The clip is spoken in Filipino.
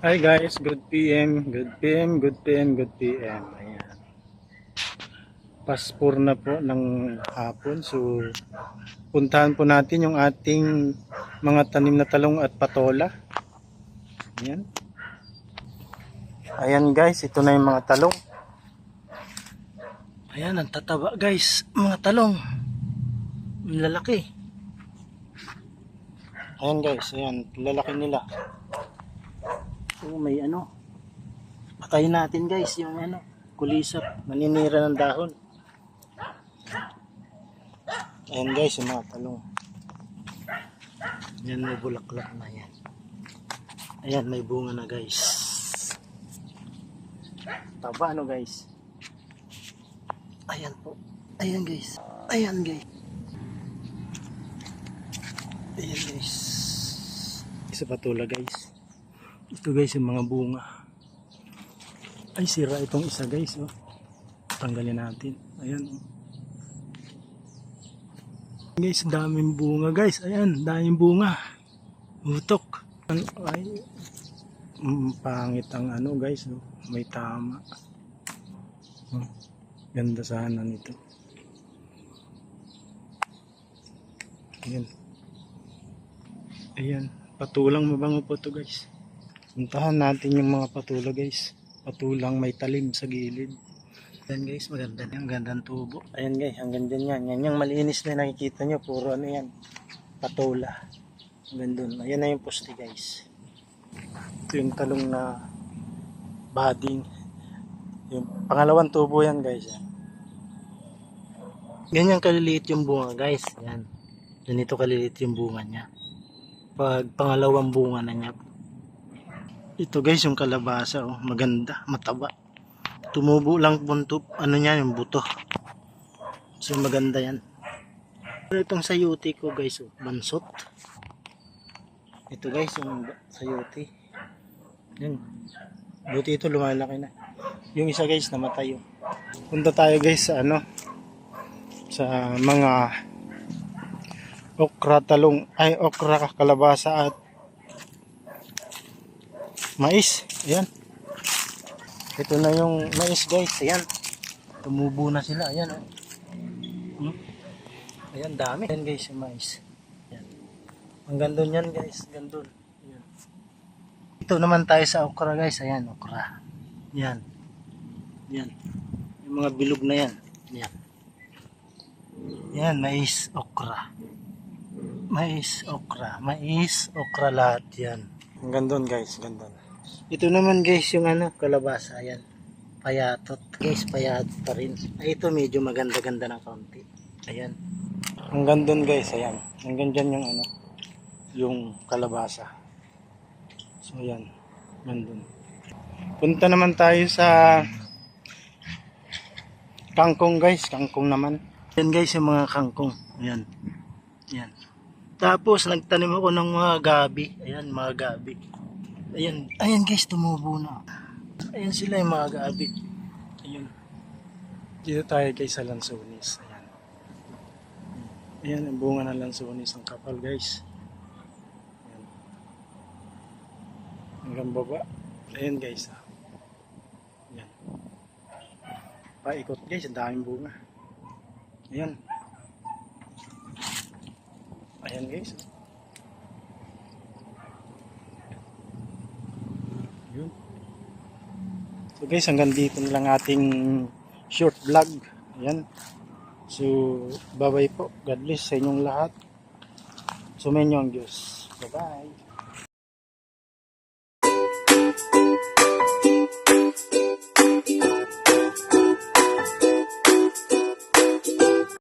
Hi guys, good PM, good PM, good PM, good PM. Ayan. Paspor na po ng hapon. So, puntahan po natin yung ating mga tanim na talong at patola. Ayan. Ayan guys, ito na yung mga talong. Ayan, ang tataba guys. Mga talong. Ang lalaki. Ayan guys, ayan. Lalaki nila. So, may ano. Patayin natin guys yung ano. Kulisap. Maninira ng dahon. Ayan guys, yung mga talong. Ayan, may bulaklak na yan. Ayan, may bunga na guys. Taba ano guys. Ayan po. Ayan guys. Ayan guys. Ayan guys. Isa patula guys. Ito guys yung mga bunga. Ay sira itong isa guys. Oh. Tanggalin natin. Ayan. Oh. Guys, daming bunga guys. Ayan, daming bunga. Utok. Ay, mm, pangit ang ano guys. Oh. May tama. Oh. Ganda sana nito. Ayan. Ayan. Patulang mabango po to guys. Puntahan natin yung mga patula guys. Patulang may talim sa gilid. Ayan guys, maganda yan. Gandang tubo. Ayan guys, hanggang dyan yan. Yan yung malinis na nakikita nyo. Puro ano yan. Patula. Hanggang dun. Ayan na yung poste guys. Ito yung talong na bading. Yung pangalawang tubo yan guys. Yan. Ganyan kaliliit yung bunga guys. Yan. Ganito kaliliit yung bunga niya. Pag pangalawang bunga na niya. Ito guys yung kalabasa. Oh. Maganda. Mataba. Tumubo lang bunto. Ano niya yung buto. So maganda yan. Pero itong sayuti ko guys. Oh. Bansot. Ito guys yung sayuti. Yan. Buti ito lumalaki na. Yung isa guys namatay oh. Punta tayo guys sa ano sa mga okra talong ay okra kalabasa at mais. Ayan. Ito na yung mais guys. Ayan. Tumubo na sila. Ayan. Oh. Hmm? Ayan dami. Ayan guys yung mais. Ayan. Ang gandun yan guys. Gandun. Ayan. Ito naman tayo sa okra guys. Ayan okra. Yan. Yan. Yung mga bilog na yan. Yan. Yan, mais, okra. Mais, okra. Mais, okra lahat yan. Ang gandun guys, gandun. Ito naman guys yung ano, kalabasa. Ayan. Payatot. Guys, payatot pa rin. Ay, ito medyo maganda-ganda ng kaunti. Ayan. Ang gandun guys, ayan. Hanggang dyan yung ano, yung kalabasa. So, ayan. Gandun. Punta naman tayo sa kangkong guys. Kangkong naman. Yan guys yung mga kangkong. Ayan. Ayan. Tapos nagtanim ako ng mga gabi. Ayan mga gabi. Ayan. Ayan guys tumubo na. Ayan sila yung mga gabi. Ayan. Dito tayo guys sa lansones. Ayan. Ayan ang bunga ng lansones. Ang kapal guys. Ayan. Hanggang baba. Ayan guys. ah. Ayan. Paikot guys. Ang daming bunga. Ayan. Ayan guys. Yun. So guys, hanggang dito na lang ating short vlog. Ayan. So, bye-bye po. God bless sa inyong lahat. Sumayin niyo ang Diyos. Bye-bye.